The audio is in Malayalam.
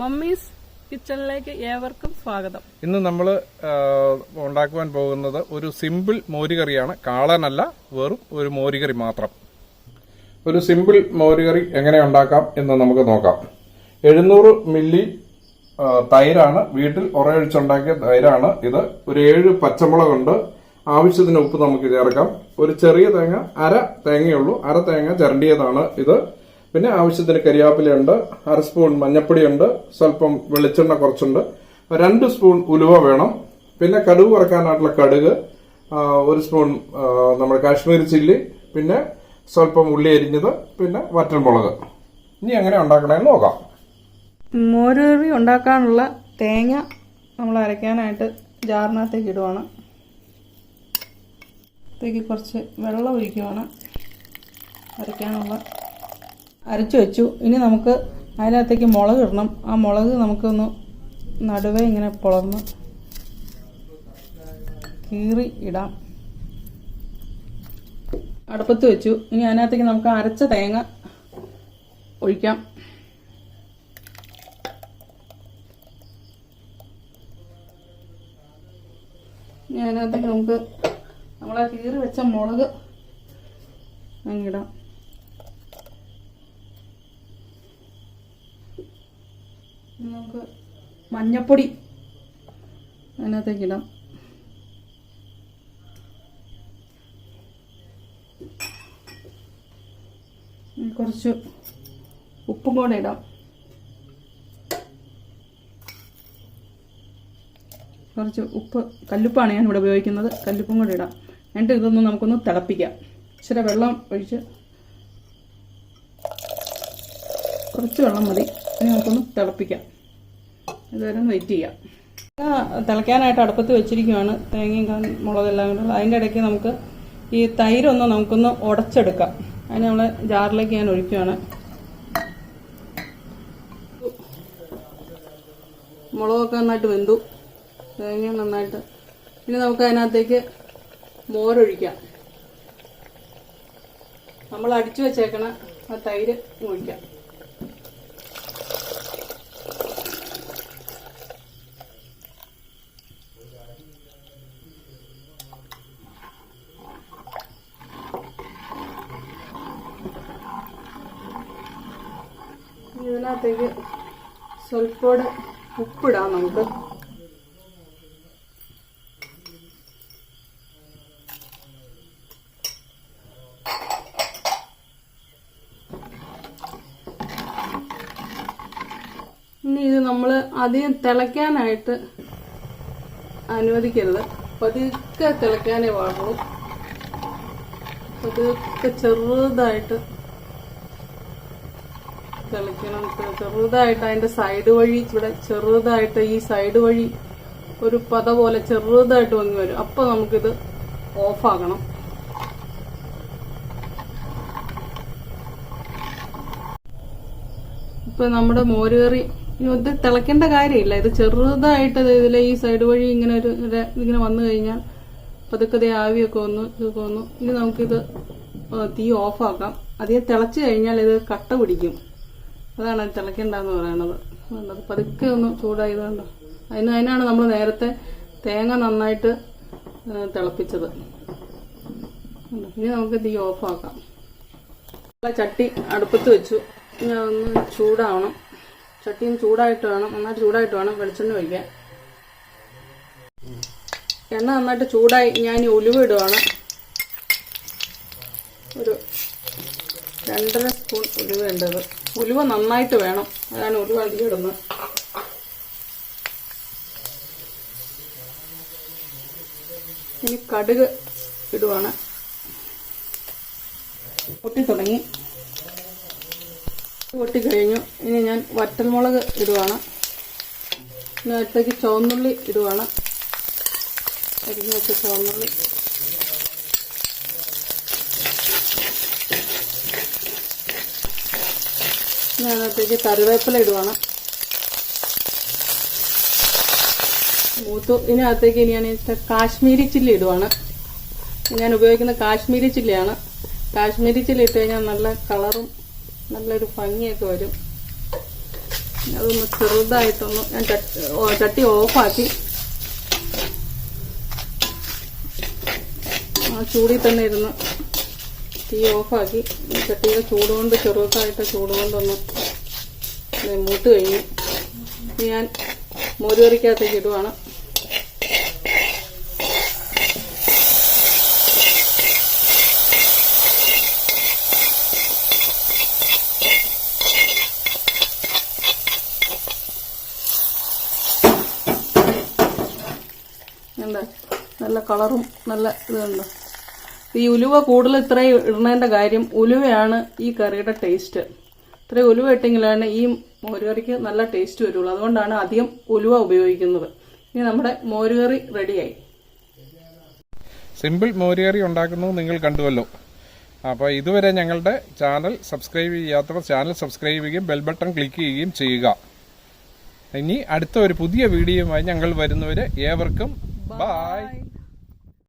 മമ്മീസ് കിച്ചണിലേക്ക് ഏവർക്കും സ്വാഗതം. ഇന്ന് നമ്മൾ ഉണ്ടാക്കുവാൻ പോകുന്നത് ഒരു സിമ്പിൾ മോരുകറിയാണ്. കാളനല്ല വെറും ഒരു മോരുകറി മാത്രം. ഒരു സിമ്പിൾ മോരുകറി എങ്ങനെ ഉണ്ടാക്കാം എന്ന് നമുക്ക് നോക്കാം. എഴുന്നൂറ് മില്ലി തൈരാണ്. വീട്ടിൽ ഉറയൊഴിച്ചുണ്ടാക്കിയ തൈരാണ് ഇത്. ഒരു ഏഴ് പച്ചമുളകുണ്ട്. ആവശ്യത്തിന് ഉപ്പ് നമുക്ക് ചേർക്കാം. ഒരു ചെറിയ തേങ്ങ അര തേങ്ങയുള്ളൂ. അര തേങ്ങ ചിരണ്ടിയതാണ് ഇത്. പിന്നെ ആവശ്യത്തിന് കരിയാപ്പിലയുണ്ട് അര സ്പൂൺ മഞ്ഞപ്പൊടിയുണ്ട് സ്വല്പം വെളിച്ചെണ്ണ കുറച്ചുണ്ട്. രണ്ട് സ്പൂൺ ഉലുവ വേണം. പിന്നെ കടുക് വറക്കാനായിട്ടുള്ള കടുക് ഒരു സ്പൂൺ നമ്മുടെ കാശ്മീരി ചില്ലി പിന്നെ സ്വല്പം ഉള്ളി അരിഞ്ഞത് പിന്നെ വറ്റൽമുളക്. ഇനി എങ്ങനെ ഉണ്ടാക്കണമെന്ന് നോക്കാം. മോരുകറി ഉണ്ടാക്കാനുള്ള തേങ്ങ നമ്മൾ അരയ്ക്കാനായിട്ട് ജാറിനകത്തേക്ക് ഇടുവാണ്. കുറച്ച് വെള്ളം ഒഴിക്കുവാണ്. അരയ്ക്കാനുള്ള അരച്ചു വെച്ചു. ഇനി നമുക്ക് അതിനകത്തേക്ക് മുളക് ഇടണം. ആ മുളക് നമുക്കൊന്ന് നടുവേ ഇങ്ങനെ പുളർന്ന് കീറി ഇടാം. അടുപ്പത്ത് വെച്ചു. ഇനി അതിനകത്തേക്ക് നമുക്ക് അരച്ച തേങ്ങ ഒഴിക്കാം. ഇനി അതിനകത്തേക്ക് നമുക്ക് നമ്മളെ കീറി വെച്ച മുളക് അങ്ങിടാം നമുക്ക് മഞ്ഞപ്പൊടി അതിനകത്തേക്ക് ഇടാം ഇനി കുറച്ച് ഉപ്പും കൂടെ ഇടാം. കുറച്ച് ഉപ്പ് കല്ലുപ്പാണ് ഞാൻ ഇവിടെ ഉപയോഗിക്കുന്നത്. കല്ലുപ്പും കൂടെ ഇടാം. എന്നിട്ട് ഇതൊന്ന് നമുക്കൊന്ന് തിളപ്പിക്കാം. ഇച്ചിരി വെള്ളം ഒഴിച്ച് കുറച്ച് വെള്ളം മതി. ഇനി നമുക്കൊന്ന് തിളപ്പിക്കാം. ഇതുവരെ വെയിറ്റ് ചെയ്യാം. തിളയ്ക്കാനായിട്ട് അടുപ്പത്ത് വെച്ചിരിക്കുവാണ്. തേങ്ങയും കാ- മുളകെല്ലാം കൂടെ അതിന്റെ ഇടയ്ക്ക് നമുക്ക് ഈ തൈരൊന്ന് നമുക്കൊന്ന് ഉടച്ചെടുക്കാം. അതിന് നമ്മൾ ജാറിലേക്ക് ഞാൻ ഒഴിക്കുവാണ്. മുളകൊക്കെ നന്നായിട്ട് വെന്തു. തേങ്ങ നന്നായിട്ട്. ഇനി നമുക്ക് അതിനകത്തേക്ക് മോരൊഴിക്കാം. നമ്മൾ അടിച്ചു വെച്ചേക്കണ ആ തൈര് ഒഴിക്കാം. ഇതിനകത്തേക്ക് സ്വൽപ്പോടെ ഉപ്പിടാം നമുക്ക്. ഇനി ഇത് നമ്മൾ അധികം തിളയ്ക്കാനായിട്ട് അനുവദിക്കരുത്. പതുക്കെ തിളയ്ക്കാനേ പാടുള്ളൂ. പതുക്കെ ചെറുതായിട്ട് തിളയ്ക്കണം ചെ- ചെറുതായിട്ട് അതിന്റെ സൈഡ് വഴി ഇവിടെ ചെറുതായിട്ട് ഈ സൈഡ് വഴി ഒരു പത പോലെ ചെറുതായിട്ട് വന്നു വരും. അപ്പൊ നമുക്കിത് ഓഫാക്കണം ഇപ്പൊ നമ്മുടെ മോരുകറി ഇത് തിളയ്ക്കേണ്ട കാര്യമില്ല. ഇത് ചെറുതായിട്ട് ഇത് ഇതിലെ ഈ സൈഡ് വഴി ഇങ്ങനെ ഒരു ഇങ്ങനെ വന്നു കഴിഞ്ഞാൽ പതുക്കെ ആവിയൊക്കെ വന്നു ഇതൊക്കെ വന്നു ഇനി നമുക്കിത് തീ ഓഫാക്കാം അധികം തിളച്ച് കഴിഞ്ഞാൽ ഇത് കട്ട പിടിക്കും. അതാണ് തിളക്കണ്ടെന്ന് പറയണത്. അത് പതുക്കെ ഒന്ന് ചൂടായതുകൊണ്ട് അതിന് അതിനാണ് നമ്മൾ നേരത്തെ തേങ്ങ നന്നായിട്ട് തിളപ്പിച്ചത്. ഇനി നമുക്ക് തീ ഓഫാക്കാം ചട്ടി അടുപ്പത്ത് വെച്ചു. ഇനി ഒന്ന് ചൂടാവണം. ചട്ടിയും ചൂടായിട്ട് വേണം. നന്നായിട്ട് ചൂടായിട്ട് വേണം വെളിച്ചെണ്ണ ഒഴിക്കാൻ. എണ്ണ നന്നായിട്ട് ചൂടായി. ഞാൻ ഉലുവ ഇടുവാണ് ഒരു രണ്ടര സ്പൂൺ ഉലുവ ഉണ്ടത് ഉലുവ നന്നായിട്ട് വേണം. അതാണ് ഉലുവ അധികം ഇടുന്നത്. ഇനി കടുക് ഇടുവാണ്. പൊട്ടി തുടങ്ങി പൊട്ടി കഴിഞ്ഞു ഇനി ഞാൻ വറ്റൽമുളക് ഇടുവാണ്. ഇനി അടുത്തേക്ക് ചുവന്നുള്ളി ഇടുവാണ്. അരിഞ്ഞു വെച്ച ചുവന്നുള്ളി. അതിനകത്തേക്ക് കറിവേപ്പില ഇടുവാണ്. മൂത്തു ഇതിനകത്തേക്ക് ഇനി ഞാൻ കാശ്മീരി ചില്ലി ഇടുവാണ്. ഞാൻ ഉപയോഗിക്കുന്ന കാശ്മീരി ചില്ലിയാണ്. കാശ്മീരി ചില്ലി ഇട്ട് കഴിഞ്ഞാൽ നല്ല കളറും നല്ലൊരു ഭംഗിയൊക്കെ വരും. അതൊന്ന് ചെറുതായിട്ടൊന്ന് ഞാൻ ചട്ടി ഓഫാക്കി. ആ ചൂടിൽ തന്നെ ഇരുന്ന് തീ ഓഫാക്കി. ചട്ടിയുടെ ചൂടുകൊണ്ട് ചെറുതായിട്ട് ചൂടുകൊണ്ടൊന്ന് മൂട്ട് കഴിഞ്ഞു. ഞാൻ മോരുകറിക്കകത്തേക്ക് ഇടുവാണ്. എന്താ? നല്ല കളറും നല്ല ഇതുണ്ട്? ഈ ഉലുവ കൂടുതൽ ഇത്രയും ഇടുന്നതിന്റെ കാര്യം ഉലുവയാണ് ഈ കറിയുടെ ടേസ്റ്റ് ഇത്രയും ഉലുവ ഇട്ടെങ്കിലാണ് ഈ മോരുകറിക്ക് നല്ല ടേസ്റ്റ് വരുള്ളൂ. അതുകൊണ്ടാണ് അധികം ഉലുവ ഉപയോഗിക്കുന്നത്. ഇനി നമ്മുടെ മോരുകറി റെഡിയായി സിമ്പിൾ മോരുകറി ഉണ്ടാക്കുന്നത് നിങ്ങൾ കണ്ടുവല്ലോ. അപ്പോൾ ഇതുവരെ ഞങ്ങളുടെ ചാനൽ സബ്സ്ക്രൈബ് ചെയ്യാത്തവർ ചാനൽ സബ്സ്ക്രൈബ് ചെയ്യുകയും ബെൽ ബട്ടൺ ക്ലിക്ക് ചെയ്യുകയും ചെയ്യുക. ഇനി അടുത്ത ഒരു പുതിയ വീഡിയോയുമായി ഞങ്ങൾ വരുന്നവരെ ഏവർക്കും ബായ്